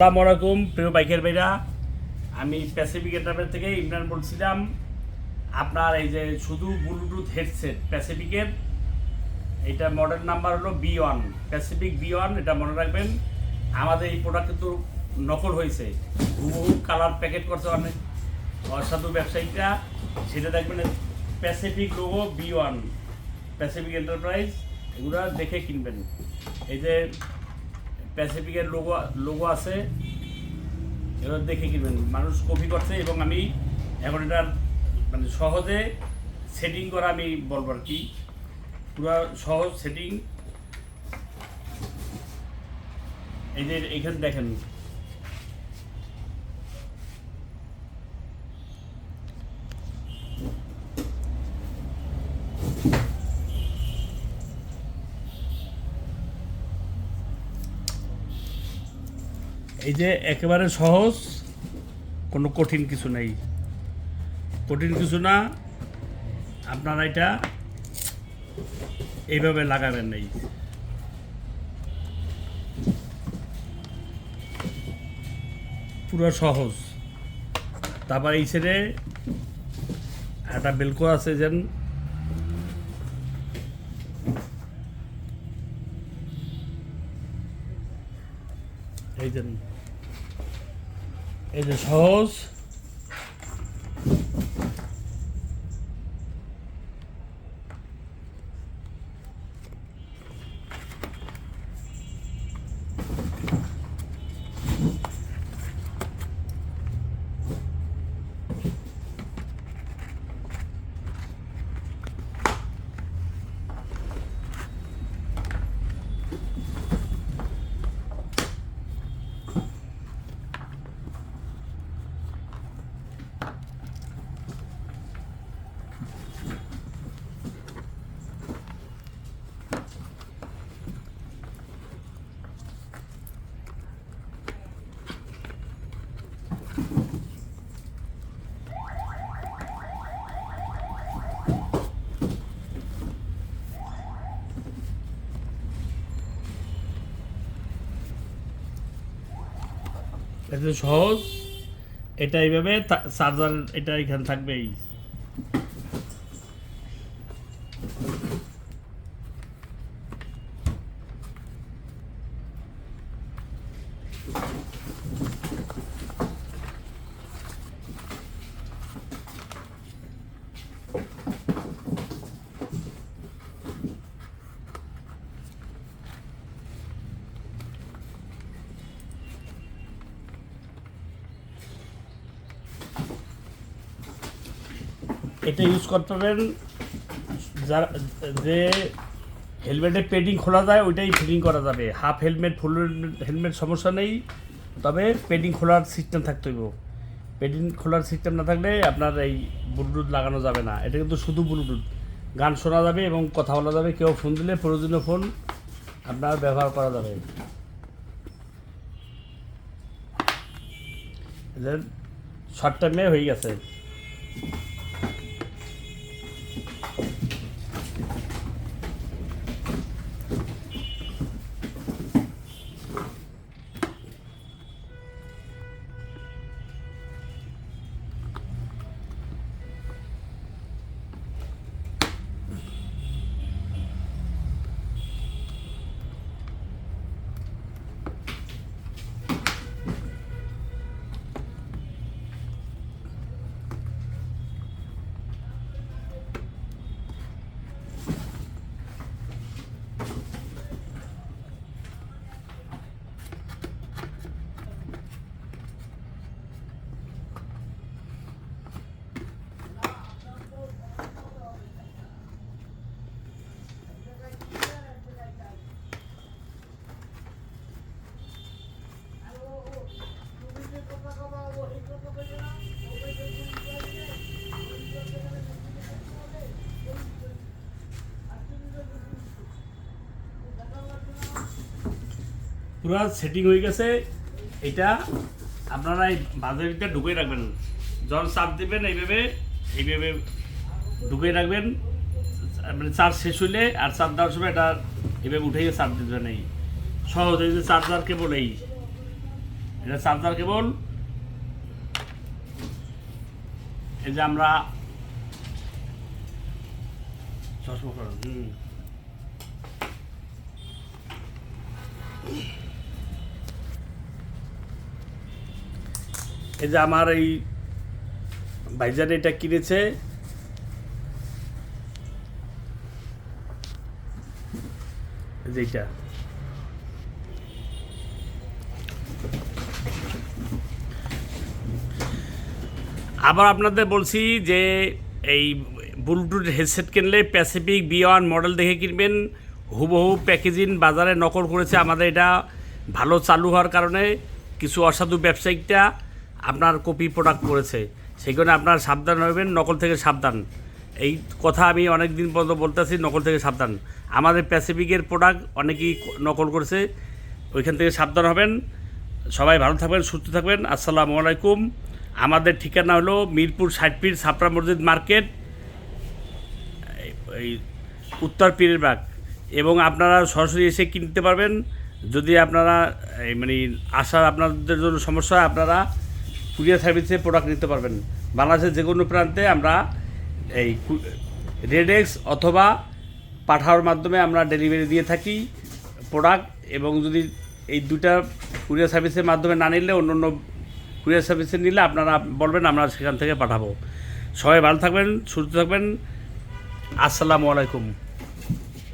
আসসালামু আলাইকুম, প্রিয় বাইকের ভাইরা। আমি প্যাসিফিক এন্টারপ্রাইজ থেকে ইমরান বলছিলাম, আপনার এই যে শুধু ব্লুটুথ হেডসেট প্যাসিফিকের এটা মডেল নাম্বার হলো B one Pacific B one এটা মনে রাখবেন। আমাদের এই প্রোডাক্ট কিন্তু নকল হয়েছে। হুবহু কালার প্যাকেট করছে অনেক অসাধু ব্যবসায়ীরা। সেটা দেখবেন Pacific logo B one Pacific enterprise এগুলো দেখে কিনবেন। এই যে প্যাসিফিকের লোগো লোগো আছে। এবার দেখে কিনবেন। মানুষ কপি করছে এবং আমি এখন এটার মানে সহজে সেটিং করা আমি বলব আর কি। পুরো সহজ সেটিং এই যে এখানে দেখেন। এই যে একেবারে সহজ, কোনো কঠিন কিছু নেই। কঠিন কিছু না, আপনারা এটা এইভাবে লাগাবেন নেই। পুরো সহজ। তারপর এই ছেড়ে একটা বেলকো আছে যেন। এই যে এই যে সহজ এটা সহজ? এটা এইভাবে চার্জার এটা এখানে থাকবে এটা ইউজ করতে পারেন। যারা, যে হেলমেটের পেডিং খোলা যায়, ওইটাই ফিটিং করা যাবে। হাফ হেলমেট ফুল হেলমেট সমস্যা নেই। তবে পেডিং খোলার সিস্টেম থাকতে হইব। পেডিং খোলার সিস্টেম না থাকলে আপনার এই ব্লুটুথ লাগানো যাবে না। এটা কিন্তু শুধু ব্লুটুথ গান শোনা যাবে এবং কথা বলা যাবে। কেউ ফোন দিলে প্রয়োজনীয় ফোন আপনার ব্যবহার করা যাবে। শর্ট টাইমে হয়ে গেছে। পুরো সেটিং হয়ে গেছে। এটা আপনারা এই বাজারটা ঢুকে রাখবেন। জল চাপ দেবেন এইভাবে এইভাবে ঢুকে রাখবেন। মানে চার্জ শেষ হইলে আর চার্জ দেওয়ার সময় এটা এভাবে উঠে চার্জ দিবেন এই। সহজ এই যে চার্জার কেবল এই। এটা চার্জার কেবল। এই যে আমরা চশমা হুম। এই যে আমার এই ভাইজান এটা কিনেছে। এই যে এইটা। আবার আপনাদের বলছি যে এই ব্লুটুথ হেডসেট কিনলে প্যাসিফিক বি ওয়ান মডেল দেখে কিনবেন। হুবহু প্যাকেজিং বাজারে নকল করেছে। আমাদের এটা ভালো চালু হওয়ার কারণে কিছু অসাধু ব্যবসায়িকটা আপনার কপি প্রোডাক্ট করেছে, সেই কারণে আপনার সাবধান হবেন, নকল থেকে সাবধান। এই কথা আমি অনেক দিন পর্যন্ত বলতেছি, নকল থেকে সাবধান। আমাদের প্যাসিফিকের প্রোডাক্ট অনেকেই নকল করেছে, ওইখান থেকে সাবধান হবেন। সবাই ভালো থাকবেন, সুস্থ থাকবেন। আসসালামু আলাইকুম। আমাদের ঠিকানা হলো মিরপুর ষাট পীর ছাপড়া মসজিদ মার্কেট, এই- উত্তর পীরের বাগ। এবং আপনারা সরাসরি এসে কিনতে পারবেন। যদি আপনারা মানে আসার আপনাদের জন্য সমস্যা আপনারা কুরিয়ার সার্ভিসে প্রোডাক্ট নিতে পারবেন। বাংলাদেশের যে কোনো প্রান্তে আমরা এই রেডেক্স অথবা পাঠাওয়ার মাধ্যমে আমরা ডেলিভারি দিয়ে থাকি প্রোডাক্ট এবং যদি এই দুটা কুরিয়ার সার্ভিসের মাধ্যমে না নিলে অন্য অন্য কুরিয়ার সার্ভিসে নিলে আপনারা বলবেন, আমরা সেখান থেকে পাঠাবো। সবাই ভালো থাকবেন, সুস্থ থাকবেন। আসসালামু আলাইকুম।